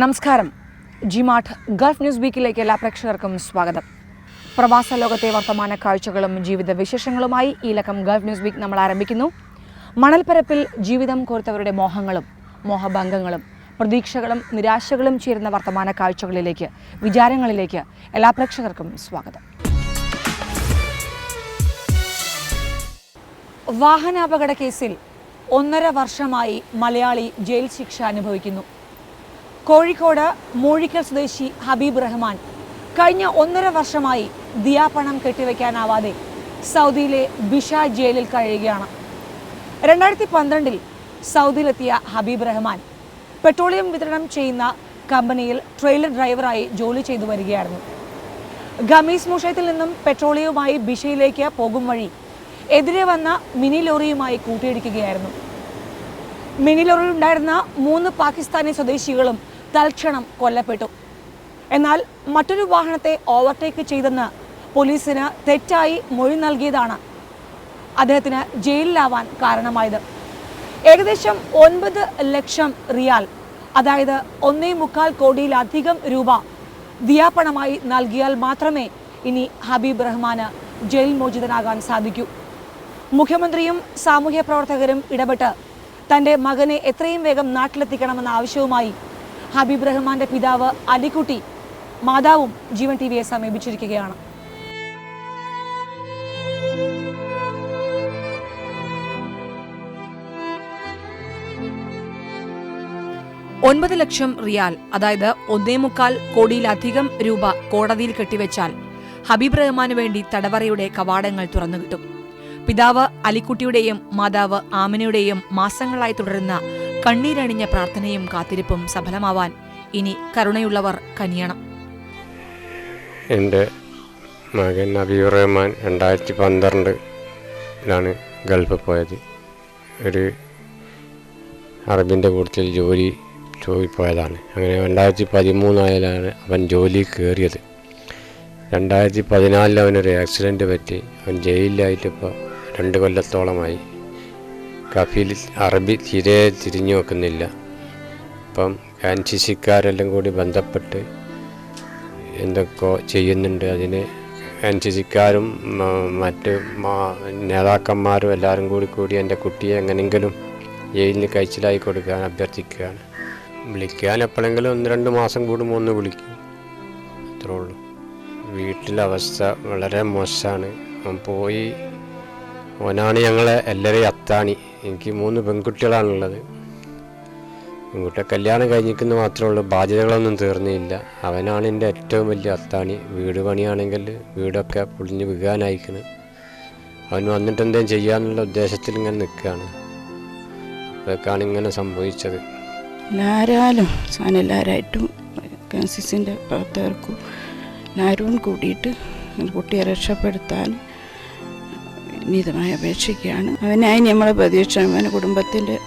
നമസ്കാരം. G-Mart Gulf news വീക്കിലേക്ക് എല്ലാ പ്രേക്ഷകർക്കും സ്വാഗതം. പ്രവാസ ലോകത്തെ വർത്തമാന കാഴ്ചകളും ജീവിത വിശേഷങ്ങളുമായി ഈ ലക്കം ഗൾഫ് ന്യൂസ് വീക്ക് നമ്മൾ ആരംഭിക്കുന്നു. മണൽപ്പരപ്പിൽ ജീവിതം കോർത്തവരുടെ മോഹങ്ങളും മോഹഭംഗങ്ങളും പ്രതീക്ഷകളും നിരാശകളും ചേരുന്ന വർത്തമാന കാഴ്ചകളിലേക്ക് വിചാരങ്ങളിലേക്ക് എല്ലാ പ്രേക്ഷകർക്കും സ്വാഗതം. വാഹനാപകട കേസിൽ ഒന്നര വർഷമായി മലയാളി ജയിൽ ശിക്ഷ അനുഭവിക്കുന്നു. കോഴിക്കോട് മൂഴിക്കൽ സ്വദേശി ഹബീബ് റഹ്മാൻ കഴിഞ്ഞ ഒന്നര വർഷമായി ദിയാപണം കെട്ടിവെക്കാനാവാതെ സൗദിയിലെ ബിഷ ജയിലിൽ കഴിയുകയാണ്. രണ്ടായിരത്തി പന്ത്രണ്ടിൽ സൗദിയിലെത്തിയ ഹബീബ് റഹ്മാൻ പെട്രോളിയം വിതരണം ചെയ്യുന്ന കമ്പനിയിൽ ട്രെയിലർ ഡ്രൈവറായി ജോലി ചെയ്തു വരികയായിരുന്നു. ഗമീസ് മുഷയത്തിൽ നിന്നും പെട്രോളിയവുമായി ബിഷയിലേക്ക് പോകും വഴി എതിരെ വന്ന മിനി ലോറിയുമായി കൂട്ടിയിടിക്കുകയായിരുന്നു. മിനി ലോറിയിൽ ഉണ്ടായിരുന്ന മൂന്ന് പാകിസ്ഥാനി സ്വദേശികളും തൽക്ഷണം കൊല്ലപ്പെട്ടു. എന്നാൽ മറ്റൊരു വാഹനത്തെ ഓവർടേക്ക് ചെയ്തെന്ന് പോലീസിന് തെറ്റായി മൊഴി നൽകിയതാണ് അദ്ദേഹത്തിന് ജയിലിലാവാൻ കാരണമായത്. ഏകദേശം ഒൻപത് ലക്ഷം റിയാൽ അതായത് ഒന്നേ മുക്കാൽ കോടിയിലധികം രൂപ ദിയാപണമായി നൽകിയാൽ മാത്രമേ ഇനി ഹബീബ് റഹ്മാന് ജയിൽ മോചിതനാകാൻ സാധിക്കൂ. മുഖ്യമന്ത്രിയും സാമൂഹ്യ പ്രവർത്തകരും ഇടപെട്ട് തന്റെ മകനെ എത്രയും വേഗം നാട്ടിലെത്തിക്കണമെന്ന ആവശ്യവുമായി ഹബീബ് റഹ്മാന്റെ പിതാവ് അലിക്കുട്ടി മാതാവും ജീവൻ ടി വിയെ സമീപിച്ചിരിക്കുകയാണ്. ഒൻപത് ലക്ഷം റിയാൽ അതായത് ഒന്നേ മുക്കാൽ കോടിയിലധികം രൂപ കോടതിയിൽ കെട്ടിവെച്ചാൽ ഹബീബ് റഹ്മാന് വേണ്ടി തടവറയുടെ കവാടങ്ങൾ തുറന്നുകിട്ടും. പിതാവ് അലിക്കുട്ടിയുടെയും മാതാവ് ആമിനയുടെയും മാസങ്ങളായി തുടരുന്ന കണ്ണീരണിഞ്ഞ പ്രാർത്ഥനയും കാത്തിരിപ്പും സഫലമാവാൻ ഇനി കരുണയുള്ളവർ കനിയണം. എന്റെ മകൻ അബീർ റഹ്മാൻ രണ്ടായിരത്തി പന്ത്രണ്ടിലാണ് ഗൾഫിൽ പോയത്. ഒരു അറബിന്റെ കൂട്ടത്തിൽ ജോലി പോയതാണ്. അങ്ങനെ രണ്ടായിരത്തി പതിമൂന്നായാലാണ് അവൻ ജോലി കയറിയത്. രണ്ടായിരത്തി പതിനാലിൽ അവനൊരു ആക്സിഡന്റ് പറ്റി. അവൻ ജയിലിലായിട്ടിപ്പോൾ രണ്ട് കൊല്ലത്തോളമായി. കഫീൽ അറബി തീരെ തിരിഞ്ഞു നോക്കുന്നില്ല. അപ്പം എൻ കൂടി ബന്ധപ്പെട്ട് എന്തൊക്കെ ചെയ്യുന്നുണ്ട്. അതിന് എൻ മറ്റ് നേതാക്കന്മാരും എല്ലാവരും കൂടി കൂടി എന്റെ കുട്ടിയെ എങ്ങനെയെങ്കിലും ജയിലിന് കഴിച്ചിലായി കൊടുക്കാൻ അഭ്യർത്ഥിക്കുകയാണ്. വിളിക്കാൻ എപ്പോഴെങ്കിലും ഒന്ന് രണ്ട് മാസം കൂടുമ്പോൾ ഒന്ന് വിളിക്കും. അത്രേ ഉള്ളൂ. വീട്ടിലെ അവസ്ഥ വളരെ മോശമാണ്. പോയി ഓനാണ് ഞങ്ങളെ എല്ലാവരെയും അത്താണി. എനിക്ക് മൂന്ന് പെൺകുട്ടികളാണുള്ളത്. പെൺകുട്ടിയെ കല്യാണം കഴിഞ്ഞിരിക്കുന്ന മാത്രമേ ഉള്ളൂ ബാധ്യതകളൊന്നും തീർന്നില്ല. അവനാണ് എന്റെ ഏറ്റവും വലിയ അത്താണി. വീട് പണിയാണെങ്കിൽ വീടൊക്കെ പൊളിഞ്ഞ് വീകാനായിക്കണ് അവൻ വന്നിട്ട് എന്തെങ്കിലും ചെയ്യാന്നുള്ള ഉദ്ദേശത്തിൽ ഇങ്ങനെ നിൽക്കുകയാണ്. അതൊക്കെയാണ് ഇങ്ങനെ സംഭവിച്ചത്. എല്ലാവരാലും സാധനം എല്ലാവരായിട്ടും പ്രവർത്തകർക്കും എല്ലാവരും കൂടിയിട്ട് കുട്ടിയെ രക്ഷപ്പെടുത്താൻ നീതമായി അപേക്ഷിക്കുകയാണ്. അവനായി നമ്മളെ പ്രതീക്ഷ അവന്റെ കുടുംബത്തിന്റെ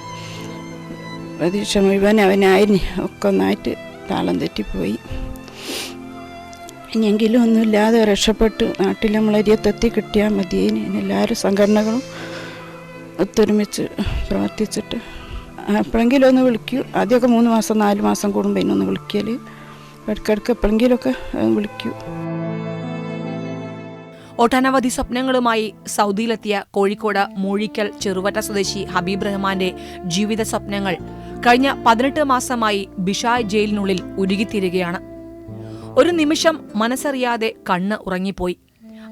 പ്രതീക്ഷ മുഴുവൻ അവനായി ഒക്കെ ഒന്നായിട്ട് താളം തെറ്റിപ്പോയി. ഇനിയെങ്കിലും ഒന്നുമില്ലാതെ രക്ഷപ്പെട്ട്. നാട്ടിൽ നമ്മളരിയത്തെത്തി കിട്ടിയാൽ മതി. ഇനി എല്ലാവരും സംഘടനകളും ഒത്തൊരുമിച്ച് പ്രവർത്തിച്ചിട്ട് എപ്പോഴെങ്കിലും ഒന്ന് വിളിക്കൂ. ആദ്യമൊക്കെ മൂന്ന് മാസം നാല് മാസം കൂടുമ്പോൾ ഇന്നൊന്ന് വിളിക്കൽ ഇടയ്ക്കിടയ്ക്ക് എപ്പോഴെങ്കിലുമൊക്കെ വിളിക്കൂ. ഒട്ടനവധി സ്വപ്നങ്ങളുമായി സൗദിയിലെത്തിയ കോഴിക്കോട് മൂഴിക്കൽ ചെറുവറ്റ സ്വദേശി ഹബീബ് റഹ്മാന്റെ ജീവിത സ്വപ്നങ്ങൾ കഴിഞ്ഞ പതിനെട്ട് മാസമായി ബിഷായ് ജയിലിനുള്ളിൽ ഉരുകിത്തീരുകയാണ്. ഒരു നിമിഷം മനസ്സറിയാതെ കണ്ണ് ഉറങ്ങിപ്പോയി.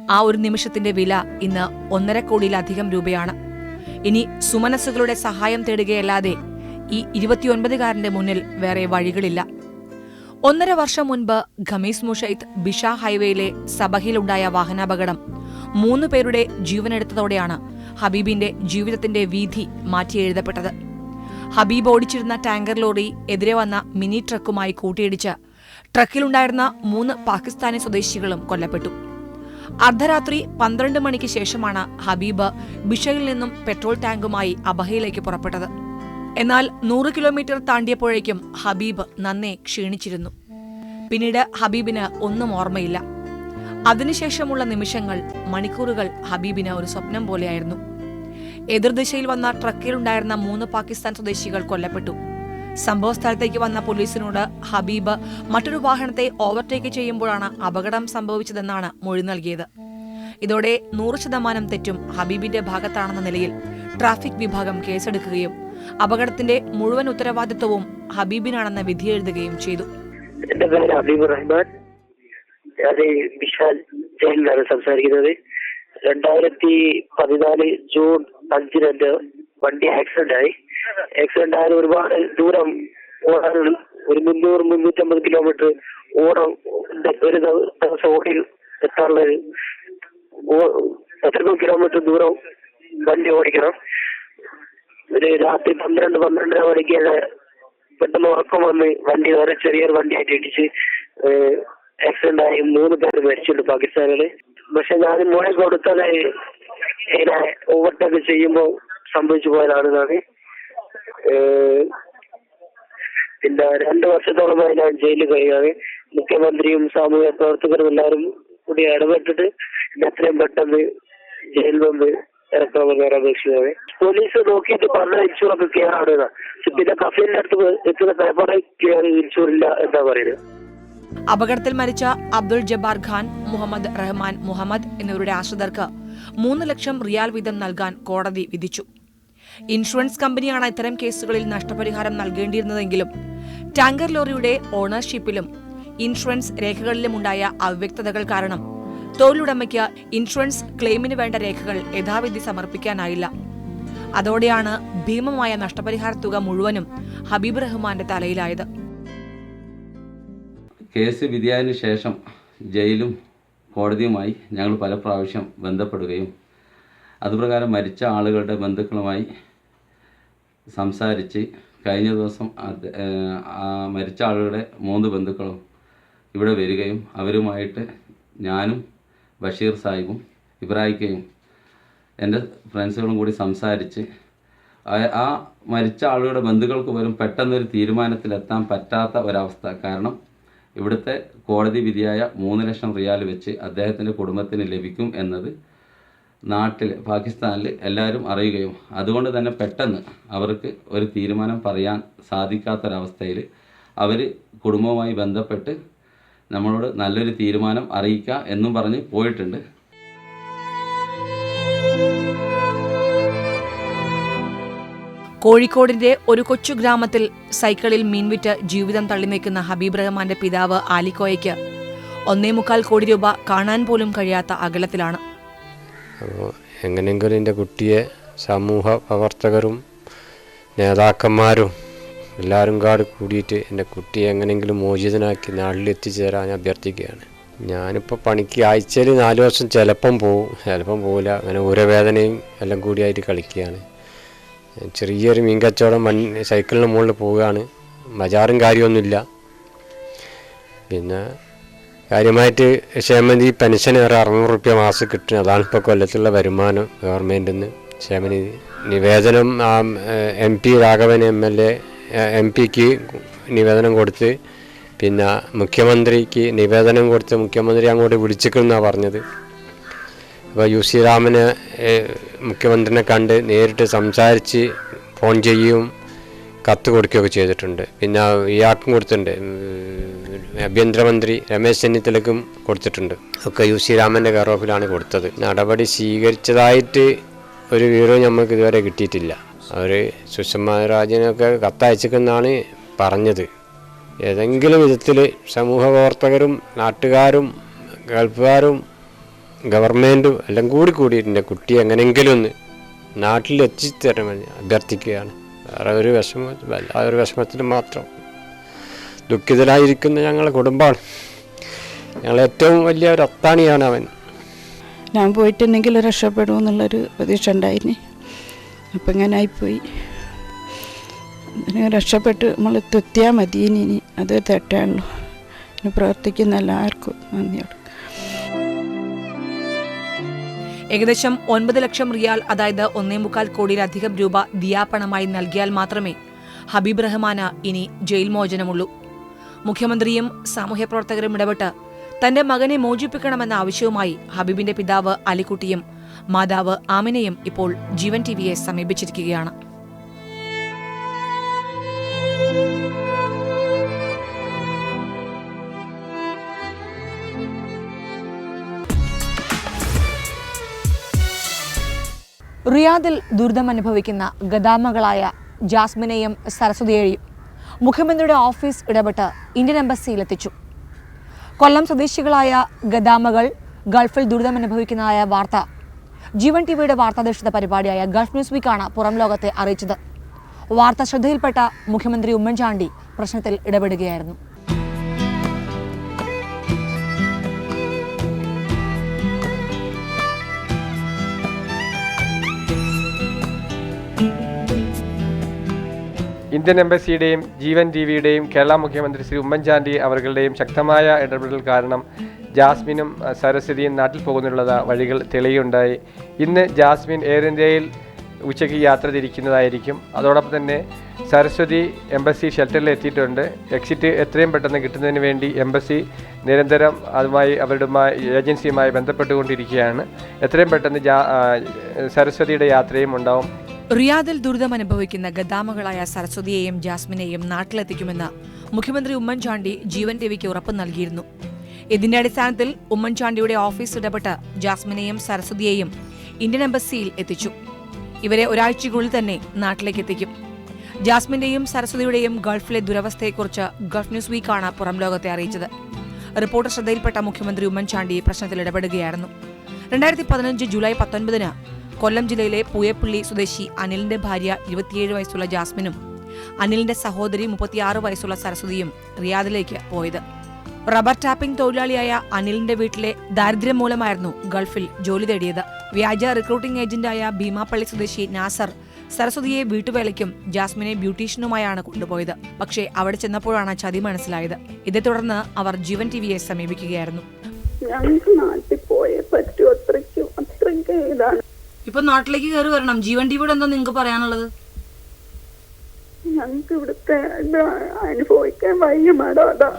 ആ ഒരു നിമിഷത്തിന്റെ വില ഇന്ന് ഒന്നര കോടിയിലധികം രൂപയാണ്. ഇനി സുമനസ്സുകളുടെ സഹായം തേടുകയല്ലാതെ ഈ ഇരുപത്തിയൊൻപതുകാരന്റെ മുന്നിൽ വേറെ വഴികളില്ല. ഒന്നര വർഷം മുൻപ് ഖമീസ് മുഷൈദ് ബിഷ ഹൈവേയിലെ സബഹിലുണ്ടായ വാഹനാപകടം മൂന്ന് പേരുടെ ജീവനെടുത്തതോടെയാണ് ഹബീബിന്റെ ജീവിതത്തിന്റെ വീതി മാറ്റിയെഴുതപ്പെട്ടത് ഹബീബ് ഓടിച്ചിരുന്ന ടാങ്കർ ലോറി എതിരെ വന്ന മിനി ട്രക്കുമായി കൂട്ടിയിടിച്ച് ട്രക്കിലുണ്ടായിരുന്ന മൂന്ന് പാകിസ്ഥാനി സ്വദേശികളും കൊല്ലപ്പെട്ടു. അർദ്ധരാത്രി പന്ത്രണ്ട് മണിക്ക് ശേഷമാണ് ഹബീബ് ബിഷയിൽ നിന്നും പെട്രോൾ ടാങ്കുമായി അബഹയിലേക്ക് പുറപ്പെട്ടത്. എന്നാൽ നൂറ് കിലോമീറ്റർ താണ്ടിയപ്പോഴേക്കും ഹബീബ് നന്നേ ക്ഷീണിച്ചിരുന്നു. പിന്നീട് ഹബീബിന് ഒന്നും ഓർമ്മയില്ല. അതിനുശേഷമുള്ള നിമിഷങ്ങൾ മണിക്കൂറുകൾ ഹബീബിന് ഒരു സ്വപ്നം പോലെയായിരുന്നു. എതിർദിശയിൽ വന്ന ട്രക്കിലുണ്ടായിരുന്ന മൂന്ന് പാകിസ്ഥാൻ സ്വദേശികൾ കൊല്ലപ്പെട്ടു. സംഭവ സ്ഥലത്തേക്ക് വന്ന പോലീസിനോട് ഹബീബ് മറ്റൊരു വാഹനത്തെ ഓവർടേക്ക് ചെയ്യുമ്പോഴാണ് അപകടം സംഭവിച്ചതെന്നാണ് മൊഴി നൽകിയത്. ഇതോടെ നൂറ് ശതമാനം തെറ്റും ഹബീബിന്റെ ഭാഗത്താണെന്ന നിലയിൽ ട്രാഫിക് വിഭാഗം കേസെടുക്കുകയും അപകടത്തിന്റെ മുഴുവൻ ഉത്തരവാദിത്വവും ഹബീബിനാണെന്ന് വിധിയെഴുതുകയും ചെയ്തു. എന്റെ പേര് ഹബീബ് റഹ്മാൻ. ഞാൻ വിശാൽ ജയിലിലാണ് സംസാരിക്കുന്നത്. രണ്ടായിരത്തി പതിനാല് ജൂൺ അഞ്ചിന് എന്റെ വണ്ടി ആക്സിഡന്റ് ആയി. ആക്സിഡന്റ് ആയാലും ഒരുപാട് ദൂരം ഓടാനുള്ള ഒരു മുന്നൂറ് മുന്നൂറ്റമ്പത് കിലോമീറ്റർ ഓടം ഒരു ദിവ- ദിവസം ഓടി എത്താനുള്ള എത്രയോ കിലോമീറ്റർ ദൂരം വണ്ടി ഓടിക്കണം. ഒരു രാത്രി പന്ത്രണ്ട് പന്ത്രണ്ടര മണിക്കാണ് പെട്ടെന്ന് ഉറക്കം വന്ന് വണ്ടി വേറെ ചെറിയൊരു വണ്ടിയായിട്ട് ഇടിച്ച് ആക്സിഡന്റ് ആയി മൂന്ന് പേര് മരിച്ചിട്ടുണ്ട് പാകിസ്ഥാനിൽ പക്ഷെ ഞാൻ മോളെ കൊടുത്തത് ഇങ്ങനെ ഓവർടേക്ക് ചെയ്യുമ്പോൾ സംഭവിച്ചു പോയതാണെന്നാണ് പിന്നെ രണ്ടു വർഷത്തോളമായി ഞാൻ ജയിലിൽ കഴിയാണ് മുഖ്യമന്ത്രിയും സാമൂഹ്യ പ്രവർത്തകരും എല്ലാവരും കൂടി ഇടപെട്ടിട്ട് എത്രയും പെട്ടെന്ന് ജയിലിൽ ഞാൻ അപേക്ഷിക്കുന്നത് പോലീസ് നോക്കിയിട്ട് പറഞ്ഞ ഇൻഷുറൊക്കെ ക്ലിയർ ആണ് പിന്നെ കഫീലിന്റെ അടുത്ത് എത്തുന്ന പേപ്പർ ക്ലിയർ ഇൻഷുർ ഇല്ല എന്താ പറയുന്നത്. അപകടത്തിൽ മരിച്ച അബ്ദുൾ ജബ്ബാർ ഖാൻ മുഹമ്മദ് റഹ്മാൻ മുഹമ്മദ് എന്നിവരുടെ ആശ്രിതർക്ക് മൂന്ന് ലക്ഷം റിയാൽ വീതം നൽകാൻ കോടതി വിധിച്ചു. ഇൻഷുറൻസ് കമ്പനിയാണ് ഇത്തരം കേസുകളിൽ നഷ്ടപരിഹാരം നൽകേണ്ടിയിരുന്നതെങ്കിലും ടാങ്കർ ലോറിയുടെ ഓണർഷിപ്പിലും ഇൻഷുറൻസ് രേഖകളിലുമുണ്ടായ അവ്യക്തതകൾ കാരണം തൊഴിലുടമയ്ക്ക് ഇൻഷുറൻസ് ക്ലെയിമിന് വേണ്ട രേഖകൾ യഥാവിധി സമർപ്പിക്കാനായില്ല. അതോടെയാണ് ഭീമമായ നഷ്ടപരിഹാര തുക മുഴുവനും ഹബീബ് റഹ്മാന്റെ തലയിലായത്. കേസ് വിധിയായതിനു ശേഷം ജയിലും കോടതിയുമായി ഞങ്ങൾ പല പ്രാവശ്യം ബന്ധപ്പെടുകയും അതുപ്രകാരം മരിച്ച ആളുകളുടെ ബന്ധുക്കളുമായി സംസാരിച്ച് കഴിഞ്ഞ ദിവസം മരിച്ച ആളുകളുടെ മൂന്ന് ബന്ധുക്കളും ഇവിടെ വരികയും അവരുമായിട്ട് ഞാനും ബഷീർ സാഹിബും ഇബ്രാഹിക്കയും എന്റെ ഫ്രണ്ട്സുകളും കൂടി സംസാരിച്ച് ആ- മരിച്ച ആളുകളുടെ ബന്ധുക്കൾക്ക് പോലും പെട്ടെന്നൊരു തീരുമാനത്തിലെത്താൻ പറ്റാത്ത ഒരവസ്ഥ. കാരണം ഇവിടുത്തെ കോടതി വിധിയായ മൂന്ന് ലക്ഷം റിയാൽ വെച്ച് അദ്ദേഹത്തിന്റെ കുടുംബത്തിന് ലഭിക്കും എന്നത് നാട്ടിൽ പാകിസ്ഥാനിൽ എല്ലാവരും അറിയുകയും അതുകൊണ്ട് തന്നെ പെട്ടെന്ന് അവർക്ക് ഒരു തീരുമാനം പറയാൻ സാധിക്കാത്തൊരവസ്ഥയിൽ അവർ കുടുംബവുമായി ബന്ധപ്പെട്ട് നമ്മളോട് നല്ലൊരു തീരുമാനം അറിയിക്കുക എന്നും പറഞ്ഞ് പോയിട്ടുണ്ട്. കോഴിക്കോടിന്റെ ഒരു കൊച്ചു ഗ്രാമത്തിൽ സൈക്കിളിൽ മീൻവിറ്റ് ജീവിതം തള്ളി നീക്കുന്ന ഹബീബ് റഹ്മാന്റെ പിതാവ് ആലിക്കോയയ്ക്ക് ഒന്നേ മുക്കാൽ കോടി രൂപ കാണാൻ പോലും കഴിയാത്ത അകലത്തിലാണ്. അപ്പോൾ എങ്ങനെയെങ്കിലും എന്റെ കുട്ടിയെ സമൂഹ പ്രവർത്തകരും നേതാക്കന്മാരും എല്ലാവരും കാട് കൂടിയിട്ട് എന്റെ കുട്ടിയെ എങ്ങനെയെങ്കിലും മോചിതനാക്കി നാട്ടിൽ എത്തിച്ചേരാൻ ഞാൻ അഭ്യർത്ഥിക്കുകയാണ്. ഞാനിപ്പോൾ പണിക്ക് ആഴ്ചയിൽ നാല് വർഷം ചിലപ്പം പോവും. ചിലപ്പം പോവില്ല. അങ്ങനെ ഓരോ വേദനയും എല്ലാം കൂടിയായിട്ട് കളിക്കുകയാണ്. ചെറിയൊരു മീൻ കച്ചവടം മണ് സൈക്കിളിന് മുകളിൽ പോവുകയാണ്. ബജാറും കാര്യമൊന്നുമില്ല. പിന്നെ കാര്യമായിട്ട് ക്ഷേമനിധി പെൻഷൻ ഒരു അറുന്നൂറ് റുപ്യ മാസം കിട്ടും. അതാണ് ഇപ്പോൾ കൊല്ലത്തുള്ള വരുമാനം ഗവൺമെന്റിൽ നിന്ന് ക്ഷേമനിധി നിവേദനം M P Raghavan M L A M പിക്ക് നിവേദനം കൊടുത്ത് പിന്നെ മുഖ്യമന്ത്രിക്ക് നിവേദനം കൊടുത്ത് മുഖ്യമന്ത്രി അങ്ങോട്ട് വിളിച്ചിട്ടെന്നാണ് പറഞ്ഞത്. അപ്പോൾ യു സി രാമന് മുഖ്യമന്ത്രിനെ കണ്ട് നേരിട്ട് സംസാരിച്ച് ഫോൺ ചെയ്യുകയും കത്ത് കൊടുക്കുകയൊക്കെ ചെയ്തിട്ടുണ്ട്. പിന്നെ ഇയാൾക്കും കൊടുത്തിട്ടുണ്ട്. ആഭ്യന്തരമന്ത്രി രമേശ് ചെന്നിത്തലക്കും കൊടുത്തിട്ടുണ്ട്. ഒക്കെ യു സി രാമന്റെ കെയർ ഓഫിലാണ് കൊടുത്തത്. നടപടി സ്വീകരിച്ചതായിട്ട് ഒരു വിവരവും നമുക്ക് ഇതുവരെ കിട്ടിയിട്ടില്ല. അവർ സുഷമാരാജനൊക്കെ രാജനൊക്കെ കത്തയച്ചെന്നാണ് പറഞ്ഞത്. ഏതെങ്കിലും വിധത്തിൽ സമൂഹ പ്രവർത്തകരും നാട്ടുകാരും ഗൾഫുകാരും ഗവൺമെന്റും എല്ലാം കൂടി കൂടിയിട്ടുണ്ട്. കുട്ടി എങ്ങനെയെങ്കിലും ഒന്ന് നാട്ടിൽ എത്തിച്ചേരണമെന്ന് അഭ്യർത്ഥിക്കുകയാണ്. വേറെ ഒരു വിഷമ വല്ലാതൊരു ഒരു വിഷമത്തിൽ മാത്രം. ദുഃഖിതരായിരിക്കുന്ന ഞങ്ങളെ കുടുംബമാണ്. ഞങ്ങൾ ഏറ്റവും വലിയ ഒരു അത്താണിയാണ് അവൻ. ഞാൻ പോയിട്ടുണ്ടെങ്കിൽ രക്ഷപ്പെടുമെന്നുള്ളൊരു പ്രതീക്ഷ ഉണ്ടായിന്. അപ്പം ഇങ്ങനെ ആയിപ്പോയി. അതിന് രക്ഷപ്പെട്ട് നമ്മൾ തെത്തിയാൽ മതി ഇനി ഇനി. അത് തെറ്റാണല്ലോ. ഇനി പ്രവർത്തിക്കുന്ന എല്ലാവർക്കും നന്ദിയോട് ഏകദേശം ഒൻപത് ലക്ഷം റിയാൽ അതായത് ഒന്നേ മുക്കാൽ കോടിയിലധികം രൂപ ദിയാപ്പണമായി നൽകിയാൽ മാത്രമേ ഹബീബ് റഹ്മാന് ഇനി ജയിൽ മോചനമുള്ളൂ. മുഖ്യമന്ത്രിയും സാമൂഹ്യ പ്രവർത്തകരും ഇടപെട്ട് തന്റെ മകനെ മോചിപ്പിക്കണമെന്ന ആവശ്യവുമായി ഹബീബിന്റെ പിതാവ് അലിക്കുട്ടിയും മാതാവ് ആമിനയും ഇപ്പോൾ ജീവൻ ടി വിയെ സമീപിച്ചിരിക്കുകയാണ്. റിയാദിൽ ദുരിതമനുഭവിക്കുന്ന ഗതാമകളായ ജാസ്മിനെയും സരസ്വതിയെയും മുഖ്യമന്ത്രിയുടെ ഓഫീസ് ഇടപെട്ട് ഇന്ത്യൻ എംബസിയിലെത്തിച്ചു. കൊല്ലം സ്വദേശികളായ ഗദാമകൾ ഗൾഫിൽ ദുരിതമനുഭവിക്കുന്നതായ വാർത്ത ജീവൻ ടിവിയുടെ വാർത്താധിഷ്ഠിത പരിപാടിയായ ഗൾഫ് ന്യൂസ് വീക്കാണ് പുറം ലോകത്തെ അറിയിച്ചത്. വാർത്ത ശ്രദ്ധയിൽപ്പെട്ട മുഖ്യമന്ത്രി ഉമ്മൻചാണ്ടി പ്രശ്നത്തിൽ ഇടപെടുകയായിരുന്നു. ഇന്ത്യൻ എംബസിയുടെയും ജീവൻ ടി വിയുടെയും കേരള മുഖ്യമന്ത്രി ശ്രീ ഉമ്മൻചാണ്ടി അവരുടെയും ശക്തമായ ഇടപെടൽ കാരണം ജാസ്മിനും സരസ്വതിയും നാട്ടിൽ പോകുന്നതിനുള്ള വഴികൾ തെളിയുണ്ടായി. ഇന്ന് ജാസ്മിൻ എയർ ഇന്ത്യയിൽ ഉച്ചയ്ക്ക് യാത്ര തിരിക്കുന്നതായിരിക്കും. അതോടൊപ്പം തന്നെ സരസ്വതി എംബസി ഷെൽട്ടറിൽ എത്തിയിട്ടുണ്ട്. എക്സിറ്റ് എത്രയും പെട്ടെന്ന് കിട്ടുന്നതിന് വേണ്ടി എംബസി നിരന്തരം അതുമായി അവരുടെ ഏജൻസിയുമായി ബന്ധപ്പെട്ടുകൊണ്ടിരിക്കുകയാണ്. എത്രയും പെട്ടെന്ന് സരസ്വതിയുടെ യാത്രയും ഉണ്ടാവും. റിയാദിൽ ദുരിതം അനുഭവിക്കുന്ന ഗദാമകളായ സരസ്വതിയെയും ജാസ്മിനെയും നാട്ടിലെത്തിക്കുമെന്ന് മുഖ്യമന്ത്രി ഉമ്മൻചാണ്ടി ജീവൻ രവിക്ക് ഉറപ്പ് നൽകിയിരുന്നു. ഇതിന്റെ അടിസ്ഥാനത്തിൽ ഉമ്മൻചാണ്ടിയുടെ ഓഫീസ് ഇടപെട്ട് ജാസ്മിനെയും സരസ്വതിയെയും ഇന്ത്യൻ എംബസിയിൽ എത്തിച്ചു. ഇവരെ ഒരാഴ്ചയ്ക്കുള്ളിൽ തന്നെ നാട്ടിലേക്ക് എത്തിക്കും. ജാസ്മിന്റെയും സരസ്വതിയുടെയും ഗൾഫിലെ ദുരവസ്ഥയെക്കുറിച്ച് ഗൾഫ് ന്യൂസ് വീക്കാണ് പുറം ലോകത്തെ അറിയിച്ചത്. റിപ്പോർട്ട് ശ്രദ്ധയിൽപ്പെട്ട മുഖ്യമന്ത്രി ഉമ്മൻചാണ്ടി പ്രശ്നത്തിൽ ഇടപെടുകയായിരുന്നു. രണ്ടായിരത്തി പതിനഞ്ച് ജൂലൈ പത്തൊൻപതിന് കൊല്ലം ജില്ലയിലെ പൂയപ്പള്ളി സ്വദേശി അനിലിന്റെ ഭാര്യ ഇരുപത്തിയേഴ് വയസ്സുള്ള ജാസ്മിനും അനിലിന്റെ സഹോദരി മുപ്പത്തിയാറ് വയസ്സുള്ള സരസ്വതിയും റിയാദിലേക്ക് പോയത്. റബ്ബർ ടാപ്പിംഗ് തൊഴിലാളിയായ അനിലിന്റെ വീട്ടിലെ ദാരിദ്ര്യം മൂലമായിരുന്നു ഗൾഫിൽ ജോലി തേടിയത്. വ്യാജ റിക്രൂട്ടിംഗ് ഏജന്റായ ഭീമാപ്പള്ളി സ്വദേശി നാസർ സരസ്വതിയെ വീട്ടുവേലയ്ക്കും ജാസ്മിനെ ബ്യൂട്ടീഷ്യനുമായാണ് കൊണ്ടുപോയത്. പക്ഷേ അവിടെ ചെന്നപ്പോഴാണ് ചതി മനസ്സിലായത്. ഇതേ തുടർന്ന് അവർ ജീവൻ ടി വിയെ സമീപിക്കുകയായിരുന്നു. ഞങ്ങൾക്ക് നാട്ടിൽ പോയേ പറ്റൂ അത്രയ്ക്കും അത്രയ്ക്ക് ഇതാണ് ഇപ്പൊ നാട്ടിലേക്ക് കയറി വരണം. ജീവൻ ടിവിയുടെ എന്താ നിങ്ങൾക്ക് പറയാനുള്ളത്? ഞങ്ങൾക്ക് ഇവിടുത്തെ അനുഭവിക്കാൻ വയ്യ മാഡം അതാ.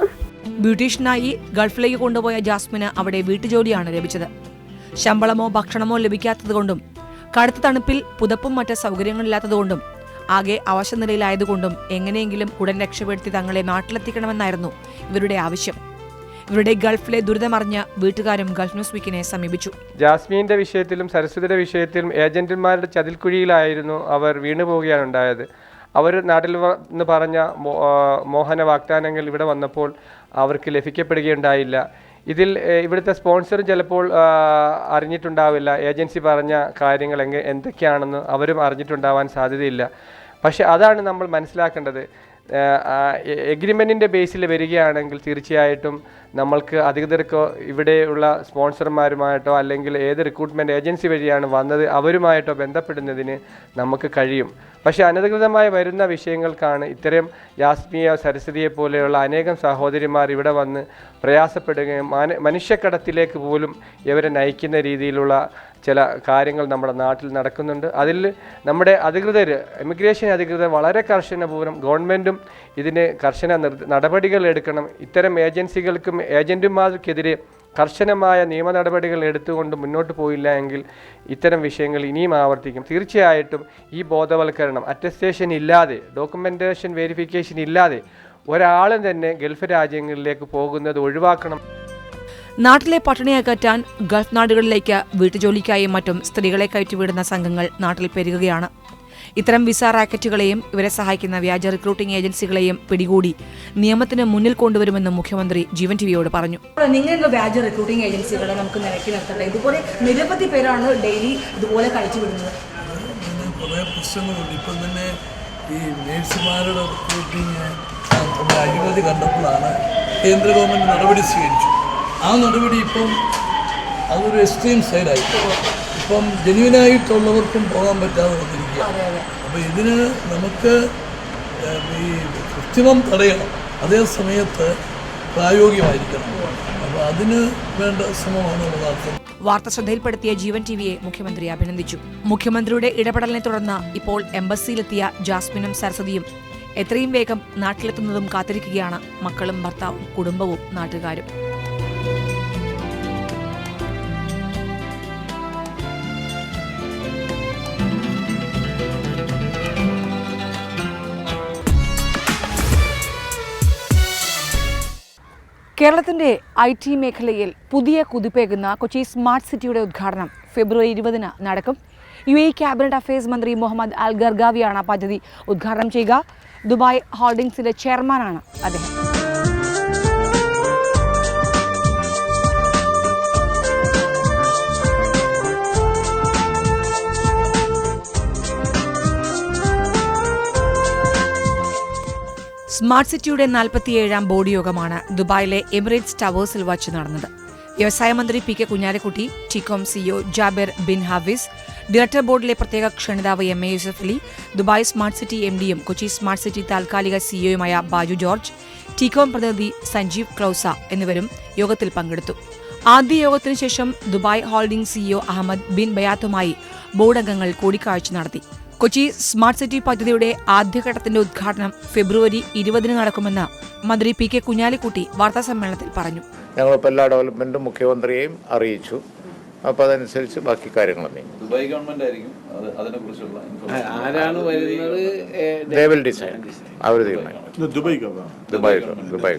ബ്യൂട്ടീഷ്യനായി ഗൾഫിലേക്ക് കൊണ്ടുപോയ ജാസ്മിന് അവിടെ വീട്ടുജോലിയാണ് ലഭിച്ചത്. ശമ്പളമോ ഭക്ഷണമോ ലഭിക്കാത്തതുകൊണ്ടും കടുത്ത തണുപ്പിൽ പുതപ്പും മറ്റ് സൗകര്യങ്ങളില്ലാത്തതുകൊണ്ടും ആകെ അവശനിലയിലായതുകൊണ്ടും എങ്ങനെയെങ്കിലും ഉടൻ രക്ഷപ്പെടുത്തി തങ്ങളെ നാട്ടിലെത്തിക്കണമെന്നായിരുന്നു ഇവരുടെ ആവശ്യം. ഇവരുടെ ഗൾഫിലെ ദുരിതമറിഞ്ഞ് വീട്ടുകാരും ഗൾഫ് ന്യൂസ് വീക്കിനെ സമീപിച്ചു. ജാസ്മീന്റെ വിഷയത്തിലും സരസ്വതിയുടെ വിഷയത്തിലും ഏജന്റുമാരുടെ ചതിൽക്കുഴിയിലായിരുന്നു അവർ വീണു പോവുകയാണ് ഉണ്ടായത് അവർ നാട്ടിൽ എന്ന് പറഞ്ഞ മോഹന വാഗ്ദാനങ്ങൾ ഇവിടെ വന്നപ്പോൾ അവർക്ക് ലഭിക്കപ്പെടുകയുണ്ടായില്ല. ഇതിൽ ഇവിടുത്തെ സ്പോൺസറും ചിലപ്പോൾ അറിഞ്ഞിട്ടുണ്ടാവില്ല. ഏജൻസി പറഞ്ഞ കാര്യങ്ങൾ എങ്ങനെ എന്തൊക്കെയാണെന്ന് അവരും അറിഞ്ഞിട്ടുണ്ടാവാൻ സാധ്യതയില്ല. പക്ഷെ അതാണ് നമ്മൾ മനസ്സിലാക്കേണ്ടത്. എഗ്രിമെന്റിന്റെ ബേസിൽ വരികയാണെങ്കിൽ തീർച്ചയായിട്ടും നമ്മൾക്ക് അധികൃതർക്കോ ഇവിടെയുള്ള സ്പോൺസർമാരുമായിട്ടോ അല്ലെങ്കിൽ ഏത് റിക്രൂട്ട്മെന്റ് ഏജൻസി വഴിയാണ് വന്നത് അവരുമായിട്ടോ ബന്ധപ്പെടുന്നതിന് നമുക്ക് കഴിയും. പക്ഷേ അനധികൃതമായി വരുന്ന വിഷയങ്ങൾക്കാണ് ഇത്തരം യാസ്മിയ സരസ്വതിയെ പോലെയുള്ള അനേകം സഹോദരിമാർ ഇവിടെ വന്ന് പ്രയാസപ്പെടുകയും മാന മനുഷ്യക്കടത്തിലേക്ക് പോലും ഇവരെ നയിക്കുന്ന രീതിയിലുള്ള ചില കാര്യങ്ങൾ നമ്മുടെ നാട്ടിൽ നടക്കുന്നുണ്ട്. അതിൽ നമ്മുടെ അധികൃതർ ഇമിഗ്രേഷൻ അധികൃതർ വളരെ കർശനപൂർവം ഗവൺമെന്റും ഇതിന് കർശന നടപടികൾ എടുക്കണം. ഇത്തരം ഏജൻസികൾക്കും ഏജന്റുമാർക്കെതിരെ കർശനമായ നിയമ നടപടികൾ എടുത്തുകൊണ്ട് മുന്നോട്ട് പോയില്ല എങ്കിൽ ഇത്തരം വിഷയങ്ങൾ ഇനിയും ആവർത്തിക്കും. തീർച്ചയായിട്ടും ഈ ബോധവൽക്കരണം അറ്റസ്റ്റേഷൻ ഇല്ലാതെ ഡോക്യുമെന്റേഷൻ വെരിഫിക്കേഷൻ ഇല്ലാതെ ഒരാളും തന്നെ ഗൾഫ് രാജ്യങ്ങളിലേക്ക് പോകുന്നത് ഒഴിവാക്കണം. നാട്ടിലെ പട്ടിണി അകറ്റാൻ ഗൾഫ് നാടുകളിലേക്ക് വീട്ടുജോലിക്കായും മറ്റും സ്ത്രീകളെ കയറ്റിവിടുന്ന സംഘങ്ങൾ നാട്ടിൽ പെരുകുകയാണ്. ഇത്തരം വിസ റാക്കറ്റുകളെയും ഇവരെ സഹായിക്കുന്ന വ്യാജ റിക്രൂട്ടിംഗ് ഏജൻസികളെയും പിടികൂടി നിയമത്തിന് മുന്നിൽ കൊണ്ടുവരുമെന്നും മുഖ്യമന്ത്രി ജീവൻ ടിവിയോട് പറഞ്ഞു. നിങ്ങളുടെ വ്യാജ റിക്രൂട്ടിംഗ് ഏജൻസികളെ നമുക്ക് നിരക്കി നിർത്തട്ടെ. ഇതുപോലെ നിരവധി പേരാണ് ഡെയിലി ഇതുപോലെ കഴിച്ചു വിടുന്നത് പ്രശ്നങ്ങളുണ്ട്. ഇപ്പം തന്നെ ഈ നേഴ്സുമാരുടെ റിക്രൂട്ടിങ് അഴിമതി കണ്ടപ്പോഴാണ് കേന്ദ്ര ഗവൺമെന്റ് നടപടി സ്വീകരിച്ചു. ആ നടപടി ഇപ്പം അതൊരു എക്സ്ട്രീം സൈഡായി ഇപ്പം ജെന്യുവിനായിട്ടുള്ളവർക്കും പോകാൻ പറ്റാതെ വന്നിരിക്കുക അപ്പോൾ ഇതിന് നമുക്ക് ഈ കൃത്രിമം തടയണം. അതേ സമയത്ത് പ്രായോഗികമായിരിക്കണം. അപ്പോൾ അതിന് വേണ്ട ശ്രമമാണ് യഥാർത്ഥം വാർത്ത ശ്രദ്ധയിൽപ്പെടുത്തിയ ജീവൻ ടിവിയെ മുഖ്യമന്ത്രി അഭിനന്ദിച്ചു. മുഖ്യമന്ത്രിയുടെ ഇടപെടലിനെ തുടർന്ന് ഇപ്പോൾ എംബസിയിലെത്തിയ ജാസ്മിനും സരസ്വതിയും എത്രയും വേഗം നാട്ടിലെത്തുന്നതും കാത്തിരിക്കുകയാണ് മക്കളും ഭർത്താവും കുടുംബവും നാട്ടുകാരും. കേരളത്തിന്റെ ഐ ടി മേഖലയിൽ പുതിയ കുതിപ്പേകുന്ന കൊച്ചി സ്മാർട്ട് സിറ്റിയുടെ ഉദ്ഘാടനം ഫെബ്രുവരി ഇരുപതിന് നടക്കും. യു എ ക്യാബിനറ്റ് അഫയേഴ്സ് മന്ത്രി മുഹമ്മദ് അൽ ഗർഗാവിയാണ് പദ്ധതി ഉദ്ഘാടനം ചെയ്യുക. ദുബായ് ഹോൾഡിംഗ്സിന്റെ ചെയർമാനാണ് അദ്ദേഹം. സ്മാർട്ട് സിറ്റിയുടെ നാൽപ്പത്തിയേഴാം ബോർഡ് യോഗമാണ് ദുബായിലെ എമിറേറ്റ്സ് ടവേഴ്സിൽ വച്ച് നടന്നത്. വ്യവസായ മന്ത്രി P K Kunhalikutty TECOM CEO Jabir bin Hafiz director ബോർഡിലെ പ്രത്യേക ക്ഷണിതാവ് M A Yusuff Ali Dubai smart city M ഡിയും കൊച്ചി സ്മാർട്ട് സിറ്റി താൽക്കാലിക സിഇഒയുമായ ബാജു ജോർജ് ടികോം പ്രതിനിധി സഞ്ജീവ് ക്ലൌസ എന്നിവരും യോഗത്തിൽ പങ്കെടുത്തു. ആദ്യ യോഗത്തിനു ശേഷം Dubai holding CEO Ahmad bin ബയാത്തുമായി board അംഗങ്ങൾ കൂടിക്കാഴ്ച നടത്തി. കൊച്ചി സ്മാർട്ട് സിറ്റി പദ്ധതിയുടെ ആദ്യഘട്ടത്തിന്റെ ഉദ്ഘാടനം ഫെബ്രുവരി ഇരുപതിന് നടക്കുമെന്ന് മന്ത്രി പി കെ കുഞ്ഞാലിക്കുട്ടി വാർത്താസമ്മേളനത്തിൽ പറഞ്ഞു. ഞങ്ങളിപ്പോൾ എല്ലാ ഡെവലപ്മെന്റും മുഖ്യമന്ത്രിയെയും അറിയിച്ചു. അപ്പോൾ അതനുസരിച്ച് ബാക്കി കാര്യങ്ങൾ ദുബായ് ഗവൺമെന്റ് ആയിരിക്കും അതിനെക്കുറിച്ചുള്ള ആരാണ് വരുന്നത് ദുബായ് ഗവൺമെന്റ്. ദുബായ് ദുബായ്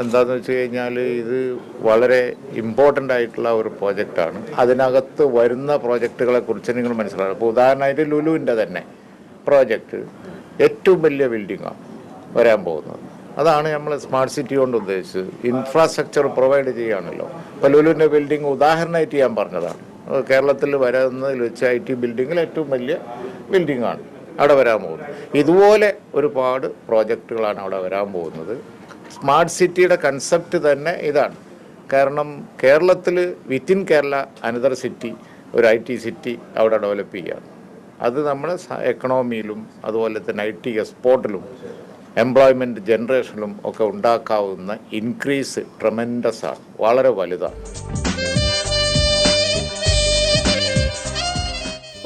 എന്താണെന്ന് വെച്ച് കഴിഞ്ഞാൽ ഇത് വളരെ ഇമ്പോർട്ടന്റ് ആയിട്ടുള്ള ഒരു പ്രോജക്റ്റാണ് അതിനകത്ത് വരുന്ന പ്രോജക്റ്റുകളെ കുറിച്ച് നിങ്ങൾ മനസ്സിലാക്കണം. ഇപ്പോൾ ഉദാഹരണമായിട്ട് ലുലുവിന്റെ തന്നെ പ്രോജക്റ്റ് ഏറ്റവും വലിയ ബിൽഡിങ്ങാണ് വരാൻ പോകുന്നത്. അതാണ് നമ്മൾ സ്മാർട്ട് സിറ്റി കൊണ്ട് ഉദ്ദേശിച്ചത്. ഇൻഫ്രാസ്ട്രക്ചർ പ്രൊവൈഡ് ചെയ്യുകയാണല്ലോ. ഇപ്പോൾ ലുലുവിന്റെ ബിൽഡിംഗ് ഉദാഹരണമായിട്ട് ഞാൻ പറഞ്ഞതാണ്. കേരളത്തിൽ വരുന്നതിൽ വെച്ച് ഐ ടി ബിൽഡിങ്ങിൽ ഏറ്റവും വലിയ ബിൽഡിങ്ങാണ് അവിടെ വരാൻ പോകുന്നത്. ഇതുപോലെ ഒരുപാട് പ്രോജക്റ്റുകളാണ് അവിടെ വരാൻ പോകുന്നത്. സ്മാർട്ട് സിറ്റിയുടെ കൺസെപ്റ്റ് തന്നെ ഇതാണ്. കാരണം കേരളത്തിൽ വിത്തിൻ കേരള അനദർ സിറ്റി ഒരു ഐ ടി സിറ്റി അവിടെ ഡെവലപ്പ് ചെയ്യുകയാണ്. അത് നമ്മുടെ എക്കണോമിയിലും അതുപോലെ തന്നെ ഐ ടി എക്സ്പോർട്ടിലും എംപ്ലോയ്മെന്റ് ജനറേഷനിലും ഒക്കെ ഉണ്ടാക്കാവുന്ന ഇൻക്രീസ് ട്രമെൻഡസ് ആണ്. വളരെ വലുതാണ്.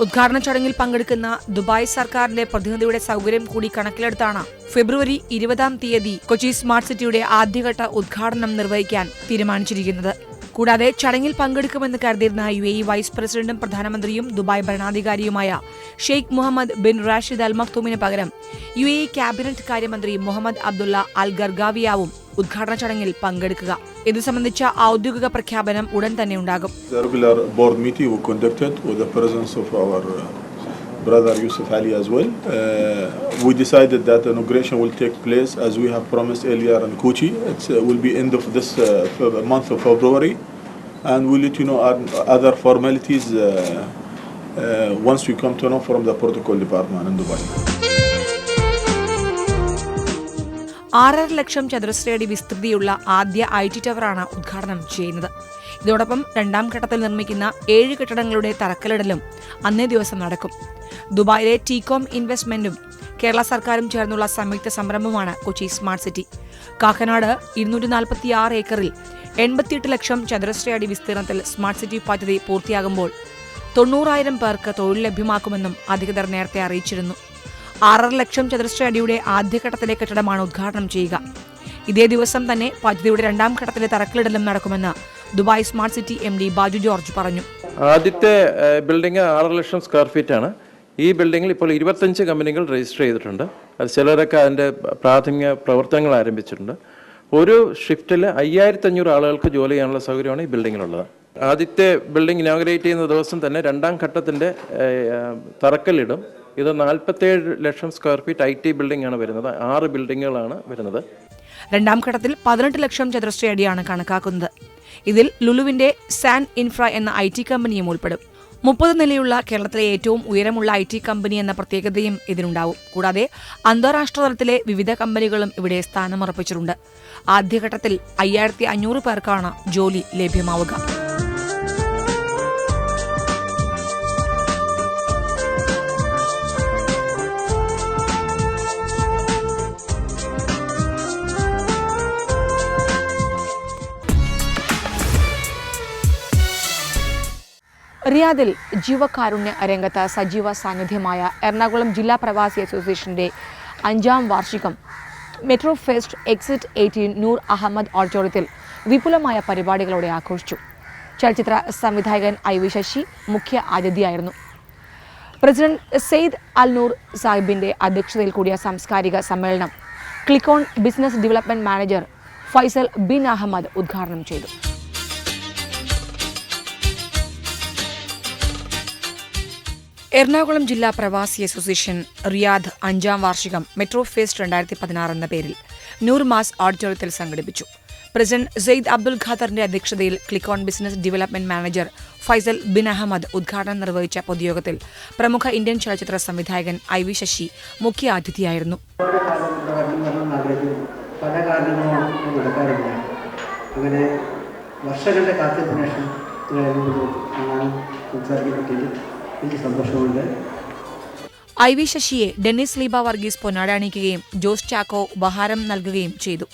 ഉദ്ഘാടന ചടങ്ങിൽ പങ്കെടുക്കുന്ന ദുബായ് സർക്കാരിന്റെ പ്രതിനിധിയുടെ സൗകര്യം കൂടി കണക്കിലെടുത്താണ് ഫെബ്രുവരി ഇരുപതാം തീയതി കൊച്ചി സ്മാർട്ട് സിറ്റിയുടെ ആദ്യഘട്ട ഉദ്ഘാടനം നിർവഹിക്കാൻ തീരുമാനിച്ചിരിക്കുന്നത്. കൂടാതെ ചടങ്ങിൽ പങ്കെടുക്കുമെന്ന് കരുതിയിരുന്ന യു എ വൈസ് പ്രസിഡന്റും പ്രധാനമന്ത്രിയും Dubai ഭരണാധികാരിയുമായ Sheikh Mohammed bin Rashid al മഖ്തൂമിന് പകരം യു എ ക്യാബിനറ്റ് കാര്യമന്ത്രി മുഹമ്മദ് അബ്ദുള്ള അൽ ഗർഗാവിയാവും ഉദ്ഘാടന ചടങ്ങിൽ പങ്കെടുക്കുക. ഇത് സംബന്ധിച്ച ഔദ്യോഗിക പ്രഖ്യാപനം ഉടൻ തന്നെ ഉണ്ടാകും The regular board meeting we conducted with the presence of our uh, brother Yusuf Ali as well. Uh, we decided that the inauguration will take place as we have promised earlier in Kochi. It uh, will be end of this uh, Feb- month of February, and we'll let you know our other formalities uh, uh, once we come to know from the protocol department in Dubai. ആറര ലക്ഷം ചതുരശ്രയടി വിസ്തൃതിയുള്ള ആദ്യ I T ടവറാണ് ഉദ്ഘാടനം ചെയ്യുന്നത്. ഇതോടൊപ്പം രണ്ടാം ഘട്ടത്തിൽ നിർമ്മിക്കുന്ന ഏഴ് കെട്ടിടങ്ങളുടെ തറക്കല്ലിടലും അന്നേ ദിവസം നടക്കും. ദുബായിലെ ടീകോം ഇൻവെസ്റ്റ്മെന്റും കേരള സർക്കാരും ചേർന്നുള്ള സംയുക്ത സംരംഭമാണ് കൊച്ചി സ്മാർട്ട് സിറ്റി. കാക്കനാട് ഇരുന്നൂറ്റി നാൽപ്പത്തി ആറ് ഏക്കറിൽ എൺപത്തിയെട്ട് ലക്ഷം ചതുരശ്രയടി വിസ്തീർണത്തിൽ സ്മാർട്ട് സിറ്റി പദ്ധതി പൂർത്തിയാകുമ്പോൾ തൊണ്ണൂറായിരം പേർക്ക് തൊഴിൽ ലഭ്യമാക്കുമെന്നും അധികൃതർ നേരത്തെ അറിയിച്ചിരുന്നു. ആറര ലക്ഷം ചതുരശ്ര അടിയുടെ ആദ്യഘട്ടത്തിലെ കെട്ടിടമാണ് ഉദ്ഘാടനം ചെയ്യുക. ഇതേ ദിവസം തന്നെ പദ്ധതിയുടെ രണ്ടാം ഘട്ടത്തിലെ തറക്കല്ലിടലും നടക്കുമെന്ന് Dubai smart city M D Baju George പറഞ്ഞു. ആദ്യത്തെ ബിൽഡിംഗ് ആറ് ലക്ഷം സ്ക്വയർ ഫീറ്റ് ആണ് ഈ ബിൽഡിംഗിൽ ഇപ്പോൾ ഇരുപത്തഞ്ച് കമ്പനികൾ രജിസ്റ്റർ ചെയ്തിട്ടുണ്ട്. അത് ചിലരൊക്കെ അതിന്റെ പ്രാഥമിക പ്രവർത്തനങ്ങൾ ആരംഭിച്ചിട്ടുണ്ട്. ഒരു ഷിഫ്റ്റിൽ അയ്യായിരത്തി അഞ്ഞൂറ് ആളുകൾക്ക് ജോലി ചെയ്യാനുള്ള സൗകര്യമാണ് ഈ ബിൽഡിങ്ങിലുള്ളത്. ആദ്യത്തെ ബിൽഡിംഗ് ഇനോഗ്രേറ്റ് ചെയ്യുന്ന ദിവസം തന്നെ രണ്ടാം ഘട്ടത്തിന്റെ തറക്കല്ലിടും. ഇത് നാൽപ്പത്തേഴ് lakh square feet I T building ആണ് വരുന്നത്. ആറ് ബിൽഡിങ്ങുകളാണ് വരുന്നത്. രണ്ടാം ഘട്ടത്തിൽ പതിനെട്ട് ലക്ഷം ചതുരശ്ര അടിയാണ് കണക്കാക്കുന്നത്. ഇതിൽ ലുലുവിന്റെ സാൻ ഇൻഫ്ര എന്ന ഐ ടി കമ്പനിയും ഉൾപ്പെടും. മുപ്പത് നിലയുള്ള കേരളത്തിലെ ഏറ്റവും ഉയരമുള്ള ഐ ടി കമ്പനി എന്ന പ്രത്യേകതയും ഇതിനുണ്ടാവും. കൂടാതെ അന്താരാഷ്ട്ര തലത്തിലെ വിവിധ കമ്പനികളും ഇവിടെ സ്ഥാനമുറപ്പിച്ചിട്ടുണ്ട്. ആദ്യഘട്ടത്തിൽ അയ്യായിരത്തി അഞ്ഞൂറ് പേർക്കാണ് ജോലി ലഭ്യമാവുക. റിയാദിൽ ജീവകാരുണ്യ രംഗത്ത് സജീവ സാന്നിധ്യമായ എറണാകുളം ജില്ലാ പ്രവാസി അസോസിയേഷന്റെ അഞ്ചാം വാർഷികം metro fest exit eighteen Noor Ahmad ഓഡിറ്റോറിയത്തിൽ വിപുലമായ പരിപാടികളോടെ ആഘോഷിച്ചു. ചലച്ചിത്ര സംവിധായകൻ ഐ വി ശശി മുഖ്യ അതിഥിയായിരുന്നു. പ്രസിഡന്റ് സെയ്ദ് അൽനൂർ സാഹിബിന്റെ അധ്യക്ഷതയിൽ കൂടിയ സാംസ്കാരിക സമ്മേളനം Clikon business development manager Faisal bin Ahmed ഉദ്ഘാടനം ചെയ്തു. എറണാകുളം ജില്ലാ പ്രവാസി അസോസിയേഷൻ റിയാദ് അഞ്ചാം വാർഷികം മെട്രോ ഫേസ്റ്റ് രണ്ടായിരത്തി പതിനാറ് എന്ന പേരിൽ നൂർ മാസ് ഓഡിറ്റോറിയത്തിൽ സംഘടിപ്പിച്ചു. പ്രസിഡന്റ് സെയ്ദ് അബ്ദുൽ ഖാദറിന്റെ അധ്യക്ഷതയിൽ click on business development manager Faisal bin Ahmed ഉദ്ഘാടനം നിർവഹിച്ച പൊതുയോഗത്തിൽ പ്രമുഖ ഇന്ത്യൻ ചലച്ചിത്ര സംവിധായകൻ ഐ വി ശശി മുഖ്യ അതിഥിയായിരുന്നു അങ്ങനെ വർഷങ്ങളുടെ ശേഷം സംസാരിക്കാൻ എനിക്ക് സന്തോഷമുണ്ട്. ഐ വി ശശിയെ ഡെന്നിസ് ലീബ വർഗീസ് പൊന്നാടാണിക്കുകയും ജോസ് ചാക്കോ ഉപഹാരം നൽകുകയും ചെയ്തു.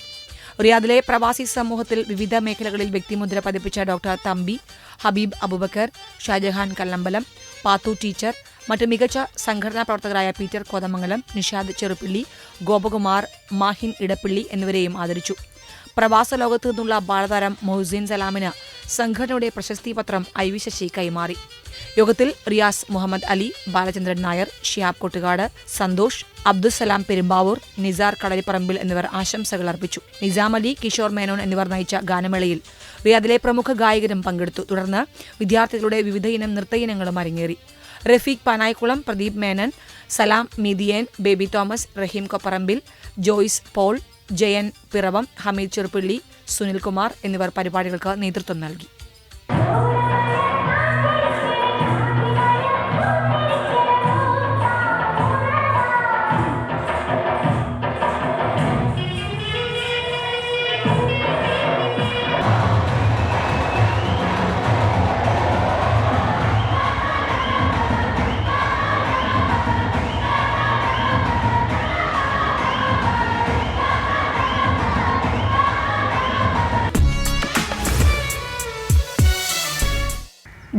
റിയാദിലെ പ്രവാസി സമൂഹത്തിൽ വിവിധ മേഖലകളിൽ വ്യക്തിമുദ്ര പതിപ്പിച്ച ഡോക്ടർ തമ്പി ഹബീബ് അബുബക്കർ ഷാജഹാൻ കല്ലമ്പലം പാത്തു ടീച്ചർ മറ്റ് മികച്ച സംഘടനാ പ്രവർത്തകരായ പീറ്റർ കോതമംഗലം നിഷാദ് ചെറുപ്പിള്ളി ഗോപകുമാർ മാഹിൻ ഇടപ്പിള്ളി എന്നിവരെയും ആദരിച്ചു. പ്രവാസ ലോകത്തു നിന്നുള്ള ബാലതാരം മൊഹുസീൻ സലാമിന് സംഘടനയുടെ പ്രശസ്തി പത്രം ഐ വി ശശി കൈമാറി. യോഗത്തിൽ റിയാസ് മുഹമ്മദ് അലി ബാലചന്ദ്രൻ നായർ ഷിയാബ് കൊട്ടുകാട് സന്തോഷ് അബ്ദുസലാം പെരുമ്പാവൂർ നിസാർ കടലിപ്പറമ്പിൽ എന്നിവർ ആശംസകൾ അർപ്പിച്ചു. നിസാം അലി കിഷോർ മേനോൻ എന്നിവർ നയിച്ച ഗാനമേളയിൽ റിയാദിലെ പ്രമുഖ ഗായകരും പങ്കെടുത്തു. തുടർന്ന് വിദ്യാർത്ഥികളുടെ വിവിധ ഇനം നൃത്തയിനങ്ങളും അരങ്ങേറി. Rafeeq Panaikulam Pradeep Menon Salam മിതിയേൻ baby Thomas Raheem Kopparambil Joyce Paul Jayan Piravom Hameed Cheruppally Sunilkumar എന്നിവർ പരിപാടികൾക്ക് നേതൃത്വം നൽകി.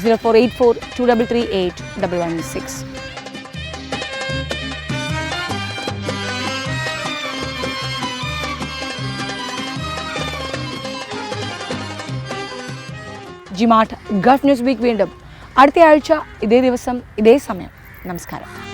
zero four eight four two double three eight double one six ജിമാട്ട് Gulf News Week വീണ്ടും. അടുത്ത ആഴ്ച ഇതേ ദിവസം ഇതേ സമയം. നമസ്കാരം.